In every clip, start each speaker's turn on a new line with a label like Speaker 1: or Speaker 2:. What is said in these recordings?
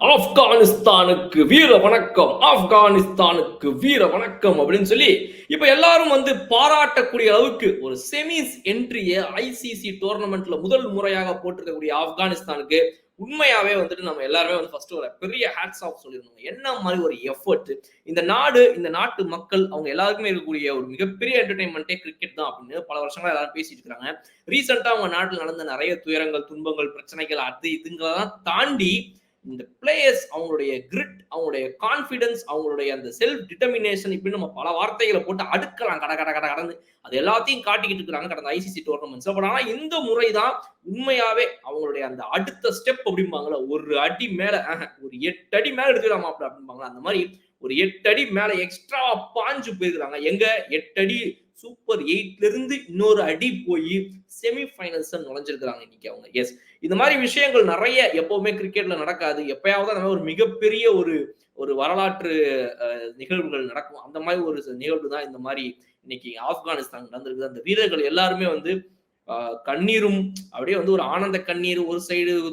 Speaker 1: ஆப்கானிஸ்தானுக்கு வீர வணக்கம் ஆப்கானிஸ்தானுக்கு வீர வணக்கம் அப்படின்னு சொல்லி இப்ப எல்லாரும் வந்து பாராட்டக்கூடிய அளவுக்கு ஒரு செமிஸ் என்ட்ரிய ஐசிசி டோர்னமெண்ட்ல முதல் முறையாக போட்டிருக்கக்கூடிய ஆப்கானிஸ்தானுக்கு உண்மையாவே வந்துட்டு நம்ம எல்லாருமே வந்து ஃபர்ஸ்ட் ஒரு பெரிய ஹேட்ஸ் ஆஃப் சொல்லியிருந்தோம். என்ன மாதிரி ஒரு எஃபர்ட் இந்த நாடு இந்த நாட்டு மக்கள் அவங்க எல்லாருக்குமே இருக்கக்கூடிய ஒரு மிகப்பெரிய என்டர்டைன்மெண்ட்டே கிரிக்கெட் தான் அப்படின்னு பல வருஷங்களா எல்லாரும் பேசிட்டு இருக்காங்க. ரீசெண்டா அவங்க நாட்டில் நடந்த நிறைய துயரங்கள் துன்பங்கள் பிரச்சனைகள் அது இதுங்களெல்லாம் தாண்டி இந்த பிளேயர்ஸ் அவங்களுடைய கிரிட் அவங்களுடைய கான்ஃபிடன்ஸ் அவங்களுடைய அந்த செல்ஃப் டிட்டர்மினேஷன் இப்படின்னு நம்ம பல வார்த்தைகளை போட்டு அடுக்கலாம் கட கட கட கடந்து. அது எல்லாத்தையும் காட்டிக்கிட்டு இருக்கிறாங்க கடந்த ஐசிசி டோர்னமெண்ட்ஸ் பட் ஆனால் இந்த முறை தான் உண்மையாவே அவங்களுடைய அந்த அடுத்த ஸ்டெப் அப்படிம்பாங்களே ஒரு அடி மேல ஒரு எட்டு அடி மேல எடுத்துக்கலாம் அப்படிம்பாங்களா அந்த மாதிரி ஒரு எட்டு அடி மேல எக்ஸ்ட்ரா பாஞ்சு போயிருக்கிறாங்க. எங்க? எட்டு அடி சூப்பர் எயிட்ல இருந்து இன்னொரு அடி போய் செமிஃபைனல்ஸ் நுழைஞ்சிருக்கிறாங்க இன்னைக்கு அவங்க. எஸ் இந்த மாதிரி விஷயங்கள் நிறைய எப்பவுமே கிரிக்கெட்ல நடக்காது. எப்பயாவது அந்த ஒரு மிகப்பெரிய ஒரு ஒரு வரலாற்று நிகழ்வுகள் நடக்கும். அந்த மாதிரி ஒரு நிகழ்வு தான் இந்த மாதிரி இன்னைக்கு ஆப்கானிஸ்தான் நடந்திருக்கு அந்த வீரர்கள் எல்லாருமே வந்து கண்ணீரும் அப்படியே வந்து ஒரு ஆனந்த கண்ணீர் ஒரு சைடு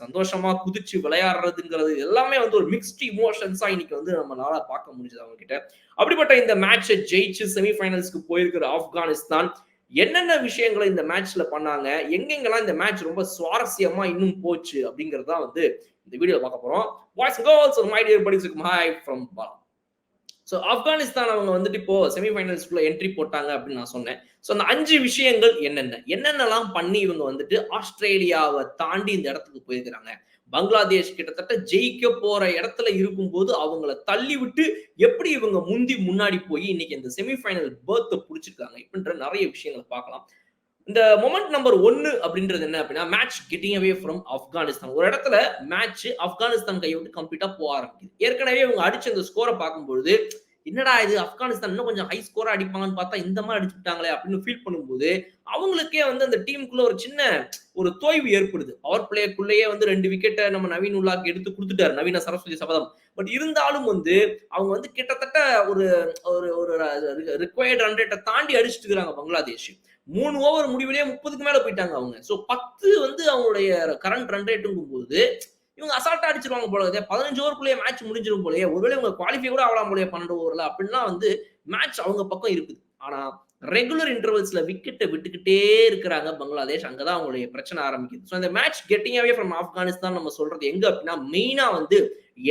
Speaker 1: சந்தோஷமா குதிச்சு விளையாடுறதுங்கிறது எல்லாமே வந்து ஒரு மிக்ஸ்ட் இமோஷன்ஸா இன்னைக்கு வந்து நம்மளால பார்க்க முடிஞ்சது அவங்க கிட்ட அப்படிப்பட்ட இந்த மேட்சை ஜெயிச்சு செமிஃபைனல்ஸ்க்கு போயிருக்கிற ஆப்கானிஸ்தான் என்னென்ன விஷயங்களை இந்த மேட்ச்ல பண்ணாங்க எங்கெங்கெல்லாம் இந்த மேட்ச் ரொம்ப சுவாரஸ்யமா இன்னும் போச்சு அப்படிங்கறதா வந்து இந்த வீடியோ பார்க்க போறோம். Boys girls my dear படிச்சுக்கு hi from Bala so Afghanistan அவங்க வந்துட்டு இப்போ செமிஃபைனல்ஸ்குள்ள என்ட்ரி போட்டாங்க அப்படின்னு நான் சொன்னேன். ஸோ அந்த அஞ்சு விஷயங்கள் என்னென்ன? என்னென்னலாம் பண்ணி இவங்க வந்துட்டு ஆஸ்திரேலியாவை தாண்டி இந்த இடத்துக்கு போயிருக்கிறாங்க? பங்களாதேஷ் கிட்டத்தட்ட ஜெயிக்க போற இடத்துல இருக்கும்போது அவங்கள தள்ளி விட்டு எப்படி இவங்க முந்தி முன்னாடி போய் இன்னைக்கு இந்த செமிஃபைனல் பேர்த்தை பிடிச்சிருக்காங்க? இப்படின்ற நிறைய விஷயங்களை பார்க்கலாம். இந்த மொமெண்ட் நம்பர் ஒன்னு அப்படின்றது என்ன அப்படின்னா match getting away from Afghanistan ஒரு இடத்துல மேட்ச் ஆப்கானிஸ்தான் கையை விட்டு கம்ப்ளீட்டா போக ஆரம்பிக்குது. ஏற்கனவே இவங்க அடிச்ச அந்த ஸ்கோரை பார்க்கும்போது என்னடா இது ஆப்கானிஸ்தான் இன்னும் கொஞ்சம் ஹை ஸ்கோரா அடிப்பாங்கன்னு பார்த்தா இந்த மாதிரி அடிச்சுட்டாங்களே அப்படின்னு ஃபீல் பண்ணும்போது அவங்களுக்கே வந்து அந்த டீமுக்குள்ள ஒரு சின்ன ஒரு தோய்வு ஏற்படுது. பவர் பிளேக்குள்ளேயே வந்து ரெண்டு விக்கெட்டை நம்ம நவீன் உல்லாக்கு எடுத்து கொடுத்துட்டாரு நவீன சரஸ்வதி சபதம். பட் இருந்தாலும் வந்து அவங்க வந்து கிட்டத்தட்ட ஒரு ஒரு ஒரு ரிக்வயர்ட் ரன் ரேட்டை தாண்டி அடிச்சுட்டு இருக்கிறாங்க பங்களாதேஷ். மூணு ஓவர் முடிவிலேயே முப்பதுக்கு மேல போயிட்டாங்க அவங்க. ஸோ பத்து வந்து அவங்களுடைய கரண்ட் ரன் ரேட்டுங்கும் போது இவங்க அசால்ட்டா அடிச்சிருவாங்க போல பதினஞ்சு ஓவருக்குள்ளேயே மேட்ச் முடிஞ்சிடும் போலயே ஒருவேளை இவங்க குவாலிஃபை கூட ஆகலாம் போலயே பன்னெண்டு ஓவர்ல அப்படின்னா வந்து மேட்ச் அவங்க பக்கம் இருக்குது. ஆனா ரெகுலர் இன்டர்வல்ஸ்ல விக்கெட்டை விட்டுக்கிட்டே இருக்கிறாங்க பங்களாதேஷ். அங்கதான் அவங்களுடைய பிரச்சனை ஆரம்பிக்குது. ஸோ அந்த match getting away from Afghanistan நம்ம சொல்றது எங்க அப்படின்னா மெயினா வந்து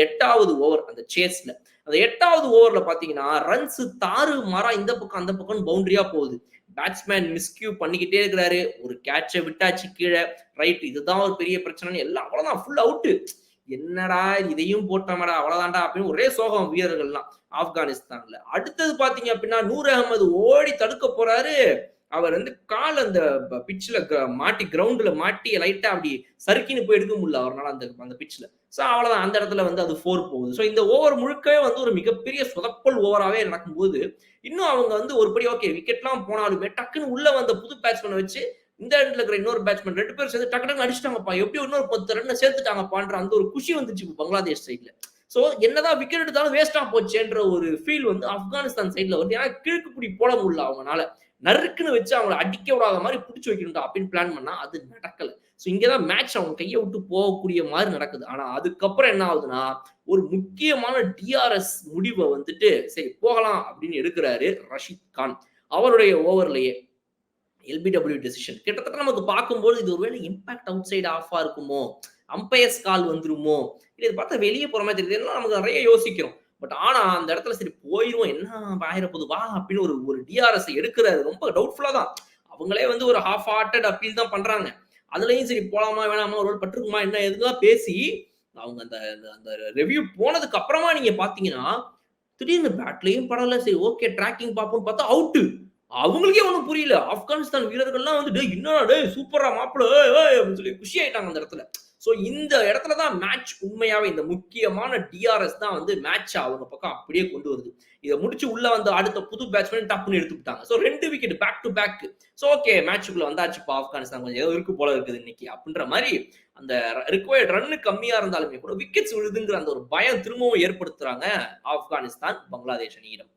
Speaker 1: எட்டாவது ஓவர் அந்த சேஸ்ல அந்த எட்டாவது ஓவர்ல பாத்தீங்கன்னா ரன்ஸ் தாறு மாறா இந்த பக்கம் அந்த பக்கம் பவுண்டரியா போகுது. பேட்ஸ்மேன் மிஸ்கியூ பண்ணிக்கிட்டே இருக்கிறாரு. ஒரு கேட்சை விட்டாச்சு கீழே. ரைட் இதுதான் ஒரு பெரிய பிரச்சனை எல்லாம் அவ்வளவுதான். ஃபுல் அவுட்டு என்னடா இதையும் போட்டோமடா அவ்வளவுதான்டா அப்படின்னு ஒரே சோகம் வீரர்கள்லாம் ஆப்கானிஸ்தான்ல. அடுத்தது பாத்தீங்க அப்படின்னா நூர் அகமது ஓடி தடுக்க போறாரு. அவர் வந்து கால் அந்த பிச்சில் மாட்டி கிரவுண்டில் மாட்டி லைட்டாக அப்படி சறுக்கின்னு போய் எடுக்க முடியல அவரால் அந்த அந்த பிச்சில் ஸோ அவ்வளோதான் அந்த இடத்துல வந்து அது ஃபோர் போகுது. ஸோ இந்த ஓவர் முழுக்கவே வந்து ஒரு மிகப்பெரிய சொதப்பல் ஓவராகவே நடக்கும்போது இன்னும் அவங்க வந்து ஒரு படி ஓகே விக்கெட்லாம் போனாலுமே டக்குன்னு உள்ள வந்த புது பேட்ஸ்மேனை வச்சு இந்த இடத்துல இருக்கிற இன்னொரு பேட்ஸ்மேன் ரெண்டு பேரும் சேர்ந்து டக்கு டக்குன்னு அடிச்சிட்டாங்கப்பா. எப்படி இன்னொரு பத்து ரன்னு சேர்த்துட்டாங்கப்பான்ற அந்த ஒரு குஷி வந்துச்சு பங்களாதேஷ் சைடில் ஸோ என்னதான் விக்கெட் எடுத்தாலும் வேஸ்டா போச்சேன்ற ஒரு ஃபீல் வந்து ஆப்கானிஸ்தான் சைட்ல வந்து ஏன்னா கிழக்கு பிடி போட முடியல அவங்கனால. நறுக்குன்னு வச்சு அவங்கள அடிக்க விடாத மாதிரி பிடிச்சி வைக்கணும்டா அப்படின்னு பிளான் பண்ணா அது நடக்கல. ஸோ இங்கேதான் மேட்ச் அவங்க கையை விட்டு போகக்கூடிய மாதிரி நடக்குது. ஆனா அதுக்கப்புறம் என்ன ஆகுதுன்னா ஒரு முக்கியமான டிஆர்எஸ் முடிவை வந்துட்டு சரி போகலாம் அப்படின்னு எடுக்கிறாரு ரஷித் கான். அவருடைய ஓவர்லயே எல்பிடபிள்யூ டெசிஷன் கிட்டத்தட்ட நமக்கு பார்க்கும்போது இது ஒருவேளை இம்பாக்ட் அவுட் சைடு ஆஃபா இருக்குமோ? அம்பையர்ஸ் கால் வந்துருமோ? இது பார்த்தா வெளியே போற மாதிரி தெரியுது. நமக்கு நிறைய யோசிக்கிறோம். பட் ஆனா அந்த இடத்துல சரி போயிரும் என்ன ஆயிரப்போது வா அப்படின்னு ஒரு ஒரு டிஆர்எஸ் எடுக்கிறாரு. ரொம்ப டவுட்ஃபுல்லா தான். அவங்களே வந்து ஒரு ஹாஃப் ஹார்ட்டட் அப்பீல் தான் பண்றாங்க. அதுலயும் சரி போலாமா வேணாமா ஒரு பட்டிருக்குமா என்ன எதுதான் பேசி அவங்க அந்த அந்த ரெவ்யூ போனதுக்கு அப்புறமா நீங்க பாத்தீங்கன்னா திடீர்னு பேட்லையும் படல. சரி ஓகே ட்ராக்கிங் பார்ப்போம் பார்த்தா அவுட்டு அவங்களுக்கே ஒன்றும் புரியல. ஆப்கானிஸ்தான் வீரர்கள்லாம் வந்து டே என்னடா டே சூப்பரா மாப்பிள்ள அப்படின்னு சொல்லி குஷி ஆயிட்டாங்க அந்த இடத்துல. ஸோ இந்த இடத்துல தான் மேட்ச் உண்மையாவே இந்த முக்கியமான டிஆர்எஸ் தான் வந்து மேட்ச் அவங்க பக்கம் அப்படியே கொண்டு வருது. இதை முடிச்சு உள்ள வந்து அடுத்த புது பேட்ஸ்மேன் டப்புன்னு எடுத்துக்கிட்டாங்க ஸோ ரெண்டு wicket back to back so okay மேட்சுக்குள்ள வந்தாச்சுப்பா ஆப்கானிஸ்தான் கொஞ்சம் ஏதோ இருக்கு போல இருக்குது இன்னைக்கு அப்படின்ற மாதிரி அந்த ரிக்வயர்ட் ரன்னு கம்மியா இருந்தாலுமே கூட விக்கெட்ஸ் விழுதுங்கிற அந்த ஒரு பயம் திரும்பவும் ஏற்படுத்துறாங்க ஆப்கானிஸ்தான் பங்களாதேஷ் அணியிடம்.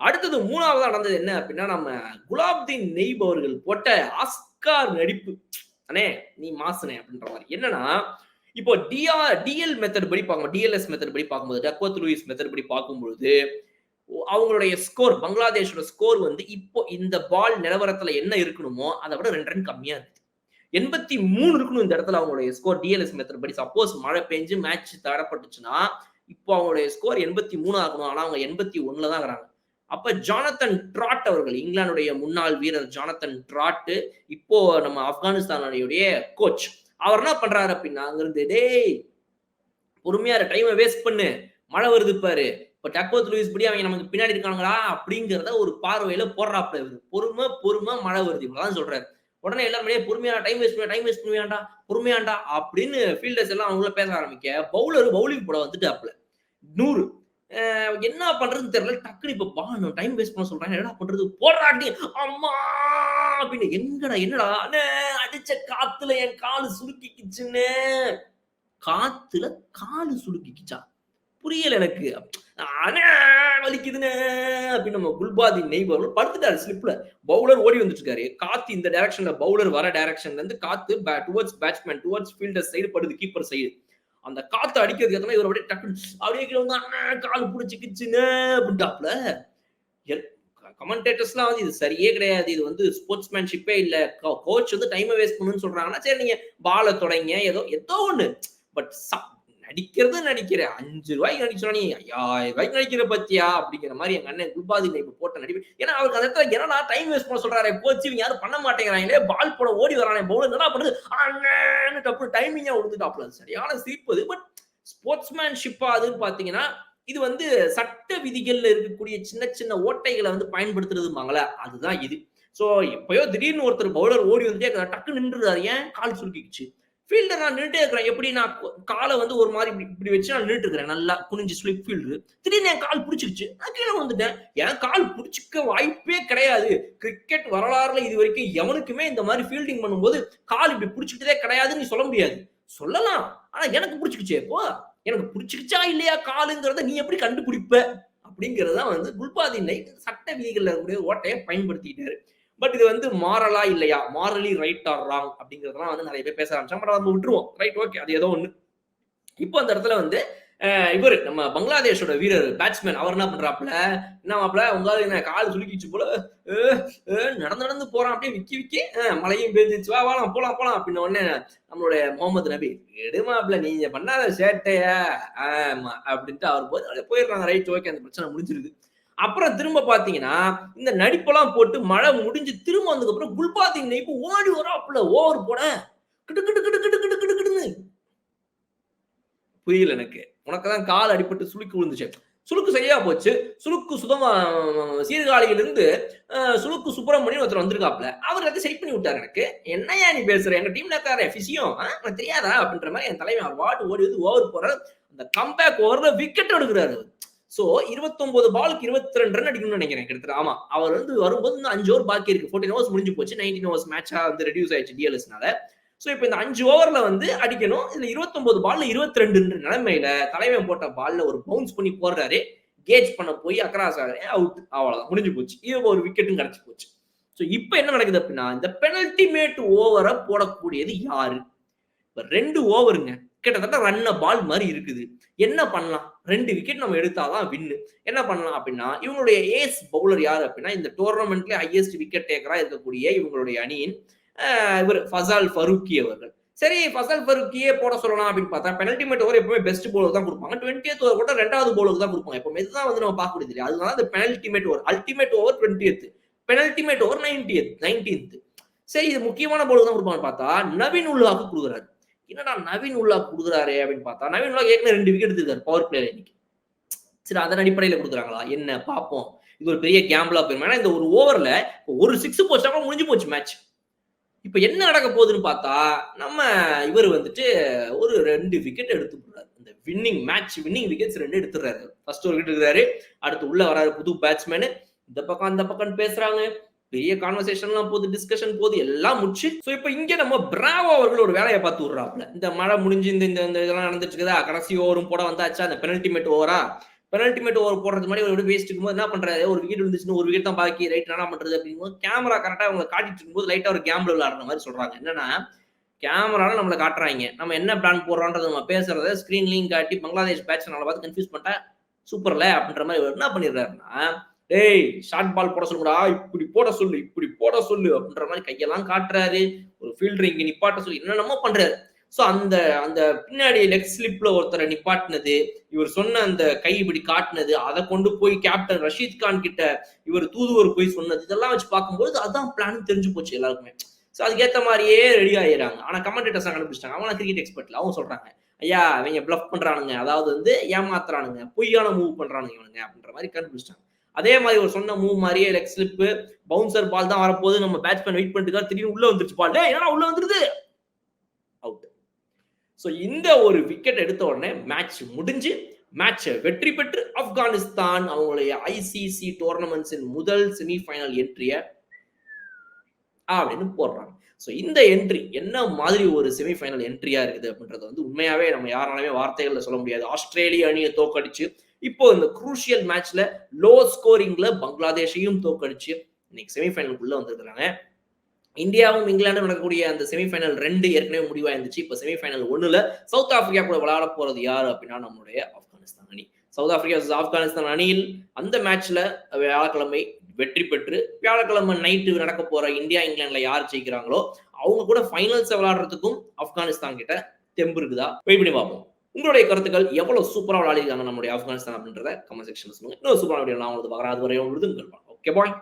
Speaker 1: அடுத்தது மூணாவதா நடந்தது என்ன அப்படின்னா நம்ம குலாப்தீன் நெய்ப் அவர்கள் போட்ட ஆஸ்கார் நடிப்பு. அண்ணே நீ மாசுனே அப்படின்ற மாதிரி. என்னன்னா இப்போ டிஆர் டிஎல் மெத்தட் படி பார்க்கும் டிஎல்எஸ் மெத்தட் படி பார்க்கும்போது டக்வத் லூயிஸ் மெத்தட் படி பார்க்கும்பொழுது அவங்களுடைய ஸ்கோர் பங்களாதேஷோட ஸ்கோர் வந்து இப்போ இந்த பால் நிலவரத்துல என்ன இருக்கணுமோ அதை விட ரெண்டு ரன் கம்மியா இருக்கு எண்பத்தி மூணு இருக்கணும் இந்த இடத்துல அவங்களுடைய ஸ்கோர் டிஎல்எஸ் மெத்தட் படி. சப்போஸ் மழை பெஞ்சு மேட்ச் தரப்பட்டுச்சுன்னா இப்போ அவங்களுடைய ஸ்கோர் எண்பத்தி மூணு ஆகணும் ஆனா அவங்க எண்பத்தி ஒண்ணுல தான் இருக்கிறாங்க. அப்ப ஜானத்தன் ட்ராட் அவர்கள் இங்கிலாந்துடைய முன்னாள் வீரர் ஜானத்தன் ட்ராட் இப்போ நம்ம ஆப்கானிஸ்தானுடைய கோச் அவர் என்ன பண்றாரு அப்படின்னா அங்கிருந்து டேய் பொறுமையா டைமை வேஸ்ட் பண்ணு. மழை வருது பாரு. இப்ப டக்வத் லூயிஸ் படி அவங்க நமக்கு பின்னாடி இருக்காங்களா அப்படிங்கிறத ஒரு பார்வையில போடுறாப்ல இவரு. பொறுமை பொறுமை மழை வருது. இவ்வளவுதான் சொல்றாரு. உடனே எல்லாருமே பொறுமையா டைம் வேஸ்ட் பண்ண டைம் வேஸ்ட் பண்ணுவியாண்டா பொறுமையாண்டா அப்படின்னு ஃபீல்டர்ஸ் எல்லாம் அவங்கள பேச ஆரம்பிக்க பவுலர் பவுலிங் போட வந்துட்டாப்ல நூறு. என்ன பண்றதுன்னு தெரியல. டக்குனு இப்ப பாணும் டைம் வேஸ்ட் பண்ண சொல்றாங்க. என்ன பண்றது? போடுறாட்டி அம்மா அப்படின்னு. எங்கடா என்னடா? அண்ணே அடிச்ச காத்துல என் காலு சுருக்கிக்குச்சுன்னு. காத்துல காலு சுருக்கிக்குச்சா? புரியல எனக்கு. அண்ணே வலிக்குதுன்னு அப்படின்னு நம்ம குல்பாதி நெய்பவர் படுத்துட்டாரு ஸ்லிப்ல பவுலர் ஓடி வந்துட்டு இருக்காரு காத்து இந்த டைரக்ஷன்ல பவுலர் வர டைரக்ஷன்ல இருந்து காத்து towards batsman towards fielder side படுது கீப்பர் சைடு அந்த காத்து அடிக்கிறதுக்கு ஏத்தனா இவர் அப்படியே டக்கு அப்படியே கீழே வந்து கால் பிடிச்சிக்கிச்சுன்னு அப்படின்ட்டாப்ல கமெண்டேட்டர்ஸ்லாம் வந்து இது சரியே கிடையாது. இது வந்து ஸ்போர்ட்ஸ்மேன்ஷிப்பே இல்லை. கோச் வந்து டைமை வேஸ்ட் பண்ணுன்னு சொல்றாங்கன்னா சரி நீங்க பாலை தொடங்க. ஏதோ ஏதோ ஒன்று பட் நடிக்கிறது நடிக்கிற. அஞ்சு ரூபாய்க்கு நடிச்சோம் நீ. ஐயாயிரம் ரூபாய்க்கு நடிக்கிற பத்தியா? அப்படிங்கிற மாதிரி எங்க அண்ணன் குல்பாதி இப்ப போட்ட நடிப்பு. ஏன்னா அவருக்கு அந்த இடத்துல என்னடா டைம் வேஸ்ட் பண்ண சொல்றாரு? போச்சு இவங்க யாரும் பண்ண மாட்டேங்கிறாங்களே. பால் போட ஓடி வரானே. பவுலர் என்ன பண்ணுது? அண்ணன் டப்பு டைமிங்கா விழுந்துட்டாப்ல சரியான சிரிப்பது பட் ஸ்போர்ட்ஸ்மேன்ஷிப்பா அதுன்னு பாத்தீங்கன்னா இது வந்து சட்ட விதிகள்ல இருக்கக்கூடிய சின்ன சின்ன ஓட்டைகளை வந்து பயன்படுத்துறதுமாங்களே அதுதான் இது. ஸோ எப்பயோ திடீர்னு ஒருத்தர் பவுலர் ஓடி வந்துட்டே டக்கு நின்றுறாரு ஏன்? கால் சுருக்கிச்சு ஃபீல்டர் நான் நின்றுட்டே இருக்கிறேன். எப்படி நான் காலை வந்து ஒரு மாதிரி இப்படி வச்சு நான் நின்றுட்டு இருக்கிறேன். நல்லா குனிஞ்சு ஸ்லிப் ஃபீல்டு திடீர்னு என் கால் பிடிச்சிருச்சு. நான் கீழே வந்துட்டேன் என் கால் பிடிச்சிக்க வாய்ப்பே கிடையாது. கிரிக்கெட் வரலாறுல இது வரைக்கும் எவனுக்குமே இந்த மாதிரி ஃபீல்டிங் பண்ணும்போது கால் இப்படி பிடிச்சிக்கிட்டதே கிடையாதுன்னு நீ சொல்ல முடியாது. சொல்லலாம். ஆனா எனக்கு பிடிச்சிக்கிச்சே. இப்போ எனக்கு பிடிச்சிக்கிச்சா இல்லையா காலுங்கிறத நீ எப்படி கண்டுபிடிப்ப? அப்படிங்கிறதான் வந்து குல்பாதி நைட் சட்ட விதிகள்ல இருக்கக்கூடிய ஓட்டையை பயன்படுத்திக்கிட்டாரு. பட் இது வந்து மாறலா இல்லையா? மாரலி ரைட் ஆர் ராங் அப்படிங்கறதெல்லாம் வந்து நிறைய பேர் பேச ஆரம்பிச்சா பட் நம்ம விட்டுருவோம். ரைட் ஓகே அது ஏதோ ஒண்ணு. இப்போ அந்த இடத்துல வந்து இவர் நம்ம பங்களாதேஷோட வீரர் பேட்ஸ்மேன் அவர் என்ன பண்றாப்ல என்ன மாப்ள உங்களால என்ன கால் சுலுக்கிச்சு போல? நடந்து நடந்து போறான் அப்படியே விக்கி விக்கி மழையும் பெஞ்சிச்சு. வா வாலாம் போலாம் போலாம் அப்படின்னு உடனே நம்மளுடைய முகமது நபி எடுமாப்ல நீங்க பண்ணாத சேட்டைய. ஆமா அப்படின்ட்டு அவர் போது போயிடுறாங்க. ரைட் ஓகே அந்த பிரச்சனை முடிஞ்சிருது. அப்புறம் திரும்ப பாத்தீங்கன்னா இந்த நடிப்பெல்லாம் போட்டு மழை முடிஞ்சு திரும்ப வந்ததுக்கு அப்புறம் குல்பாத்திங் நெய்ப்பு ஓடி வராப்புல ஓவர் போட. கிட்டு கிட்டு கிட்டு கிட்டு கிட்டு கிட்டு கிட்டுன்னு புரியல எனக்கு. உனக்கு தான் கால் அடிபட்டு சுளுக்கு விழுந்துச்சு. சுளுக்கு சரியா போச்சு. சுளுக்கு சுதமா சீர்காழியிலிருந்து சுளுக்கு சுப்பிரமணியம் ஒருத்தர் வந்திருக்காப்ல அவர் எல்லாத்தையும் செட் பண்ணி விட்டாரு எனக்கு. என்னையா நீ பேசுற? எங்க டீம்ல இருக்காரு பிசியம் உனக்கு தெரியாதா? அப்படின்ற மாதிரி என் தலைமை வாட்டு ஓடி வந்து ஓவர் போற அந்த கம்பேக் ஓவர்ல விக்கெட் எடுக்கிறாரு சோ இருபத்தொன்பது பாலுக்கு இருபத்தி ரெண்டு ரன் அடிக்கணும்னு நினைக்கிறேன் கிட்டத்தட்ட. ஆமா. அவர் வந்து வரும்போது இன்னும் அஞ்சு ஓவர் பாக்கி இருக்கு. ஃபோர்டீன் ஓவர்ஸ் முடிஞ்சு போச்சு. நைன்டீன் ஓவர்ஸ் மேட்சா வந்து ரெடியூஸ் ஆயிடுச்சு டிஎல்எஸ்னால சோ இப்போ இந்த அஞ்சு ஓவர்ல வந்து அடிக்கணும். இதுல இருபத்தொன்பது பால்ல இருபத்தி ரெண்டு நிலைமையில தலைவன் போட்ட பால்ல ஒரு பவுன்ஸ் பண்ணி போடுறாரு. கேஜ் பண்ண போய் அக்ராஸ் ஆகுது அவுட் அவ்வளவுதான். முடிஞ்சு போச்சு. இது ஒரு விக்கெட்டும் கிடைச்சு போச்சு. ஸோ இப்போ என்ன நடக்குது அப்படின்னா இந்த பெனல்டி மேட் ஓவரை போடக்கூடியது யாரு? ரெண்டு ஓவருங்க. கிட்டத்தட்ட ரன்ன பால் மாதிரி இருக்குது. என்ன பண்ணலாம்? ரெண்டு விக்கெட் நம்ம எடுத்தாதான் வின்னு என்ன பண்ணலாம் அப்படின்னா இவங்களுடைய ஏஸ் பவுலர் யார் அப்படின்னா இந்த டோர்னமெண்ட்ல ஹையஸ்ட் விக்கெட் டேக்கரா இருக்கக்கூடிய இவங்களுடைய அணியின் இவர் ஃபசால் ஃபருக்கி அவர்கள். சரி ஃபசல் ஃபருக்கியே போட சொல்லலாம் அப்படின்னு பார்த்தா பெனல்டிமேட் ஓவர் எப்பவுமே பெஸ்ட் போலர் தான் கொடுப்பாங்க. டுவெண்ட்டி ஓவர் கூட ரெண்டாவது போலுக்கு தான் கொடுப்பாங்க. எப்பவுமே இதுதான் வந்து நம்ம பார்க்க முடியுது அதனால அந்த penultimate over ultimate over twentieth made over ninetieth nineteenth சரி இது முக்கியமான போலுக்கு தான் கொடுப்பாங்க பார்த்தா நவீன் உள்ளாக்கு கொடுக்குறாரு என்னடா நவீன் உல்லா கொடுக்குறாரு அப்படின்னு பார்த்தா நவீன் உல்லா ஏற்கனவே ரெண்டு விக்கெட் எடுத்திருக்காரு பவர் பிளேயர் இன்னைக்கு. சரி அதன் அடிப்படையில் கொடுக்குறாங்களா? என்ன? பார்ப்போம். இது ஒரு பெரிய கேம்பிளா போயிரும். ஏன்னா இந்த ஒரு ஓவர்ல ஒரு சிக்ஸ் போச்சா முடிஞ்சு போச்சு மேட்ச் இப்போ என்ன நடக்க போகுதுன்னு பார்த்தா நம்ம இவர் வந்துட்டு ஒரு ரெண்டு விக்கெட் எடுத்து போடுறாரு. இந்த வின்னிங் மேட்ச் வின்னிங் விக்கெட்ஸ் ரெண்டு எடுத்துடுறாரு. ஃபர்ஸ்ட் ஒரு விக்கெட் எடுக்கிறாரு. அடுத்து உள்ள வராரு புது பேட்ஸ்மேனு இந்த பக்கம் அந்த பக்கம் பேசுறாங்க. பெரிய கான்வர்சேஷன்லாம் போகுது டிஸ்கஷன் போகுது எல்லாம் முடிச்சு ஸோ இப்போ இங்கே நம்ம பிராவோ அவர்கள் ஒரு வேலையை பார்த்து விடுறாப்ல இந்த மழை முடிஞ்சு இந்த இந்த இதெல்லாம் நடந்துட்டு இருக்குதா கடைசி ஓவரும் போட வந்தாச்சா? அந்த பெனல்டி மேட் ஓவரா பெனல்டி மேட் ஓவர் போடுறது மாதிரி ஒரு பேசிட்டு இருக்கும்போது என்ன பண்றாரு? ஒரு விக்கெட் இருந்துச்சுன்னு ஒரு விக்கெட் தான் பாக்கி ரைட் என்ன பண்றது அப்படிங்கும்போது கேமரா கரெக்டாக அவங்க காட்டிட்டு இருக்கும்போது லைட்டாக ஒரு கேம்பிள் விளையாடுற மாதிரி சொல்றாங்க. என்னன்னா கேமரால நம்மளை காட்டுறாங்க. நம்ம என்ன பிளான் போடுறோன்றது நம்ம பேசுறத ஸ்க்ரீன்லையும் காட்டி பங்களாதேஷ் பேட்ச் நம்மளை பார்த்து கன்ஃபியூஸ் பண்ணிட்டா சூப்பர்ல அப்படின்ற மாதிரி இவர் என்ன பண்ணிடுறாருன்னா டேய் ஷார்ட் பால் போட சொல்லுடா இப்படி போட சொல்லு இப்படி போட சொல்லு அப்படின்ற மாதிரி கையெல்லாம் காட்டுறாரு. ஒரு ஃபீல்டர் இங்க நிப்பாட்ட சொல்லி என்னென்னமோ பண்றாரு. ஸோ அந்த அந்த பின்னாடி லெக் ஸ்லிப்ல ஒருத்தரை நிப்பாட்டினது இவர் சொன்ன அந்த கை இப்படி காட்டினது அதை கொண்டு போய் கேப்டன் ரஷீத் கான் கிட்ட இவர் தூதுவர் போய் சொன்னது இதெல்லாம் வச்சு பார்க்கும்போது அதான் பிளான் தெரிஞ்சு போச்சு எல்லாருக்குமே. ஸோ அதுக்கேற்ற மாதிரியே ரெடி ஆயிடுறாங்க. ஆனா கமெண்டேட்டர்ஸ் கண்டுபிடிச்சிட்டாங்க. அவங்க கிரிக்கெட் எக்ஸ்பர்ட்ல அவங்க சொல்றாங்க ஐயா இவங்க பிளஃப் பண்றானுங்க அதாவது வந்து ஏமாத்துறானுங்க பொய்யான மூவ் பண்றானுங்க இவனுங்க அப்படின்ற மாதிரி கண்டுபிடிச்சிட்டாங்க. அதே மாதிரி ஒரு சொன்ன மூவ் மாதிரியே லெக் ஸ்லிப்பு பவுன்சர் பால் தான் வரப்போது நம்ம பேட்ஸ்மேன் வெயிட் பண்ணிட்டு இருக்காரு, திடீர்னு உள்ள வந்துருச்சு பால் ஏன்னா உள்ள வந்துருது? அவுட் ஸோ இந்த ஒரு விக்கெட் எடுத்த உடனே மேட்ச் முடிஞ்சு மேட்சை வெற்றி பெற்று ஆப்கானிஸ்தான் அவங்களுடைய ஐசிசி டோர்னமெண்ட்ஸின் முதல் செமிஃபைனல் என்ட்ரியை அப்படின்னு போடுறாங்க. ஸோ இந்த என்ட்ரி என்ன மாதிரி ஒரு செமிஃபைனல் என்ட்ரியா இருக்குது அப்படின்றது வந்து உண்மையாவே நம்ம யாராலுமே வார்த்தைகளில் சொல்ல முடியாது. ஆஸ்திரேலிய அணியை தோக்கடிச்சு இப்போ இந்த குரூஷியல் மேட்ச்ல லோ ஸ்கோரிங்ல பங்களாதேஷையும் தோக்கடிச்சு இன்னைக்கு செமிஃபைனலுக்குள்ள வந்திருக்கிறாங்க. இந்தியாவும் இங்கிலாண்டும் நடக்கக்கூடிய அந்த செமிஃபைனல் ரெண்டு ஏற்கனவே முடிவா இருந்துச்சு இப்போ செமிஃபைனல் ஒண்ணுல சவுத் ஆப்பிரிக்கா கூட விளையாட போறது யாரு அப்படின்னா நம்மளுடைய ஆப்கானிஸ்தான் அணி. சவுத் ஆப்பிரிக்கா ஆப்கானிஸ்தான் அணியில் அந்த மேட்ச்ல வியாழக்கிழமை வெற்றி பெற்று வியாழக்கிழமை நைட்டு நடக்க போற இந்தியா இங்கிலாந்துல யார் ஜெயிக்கிறாங்களோ அவங்க கூட ஃபைனல்ஸ் விளையாடுறதுக்கும் ஆப்கானிஸ்தான் கிட்ட தெம்பு இருக்குதா? வெயிட் பண்ணி பார்ப்போம். உங்களுடைய கருத்துக்கள் எவ்வளவு சூப்பரா விளையாடிருக்காங்க நம்முடைய ஆப்கானிஸ்தான் அப்படின்றத கமெண்ட் செக்ஷன் சொல்லுங்க. இன்னொரு சூப்பரான வீடியோ நான் உங்களுக்கு பார்க்குறேன் அது வரையும் உங்களுக்கு ஓகே பாய்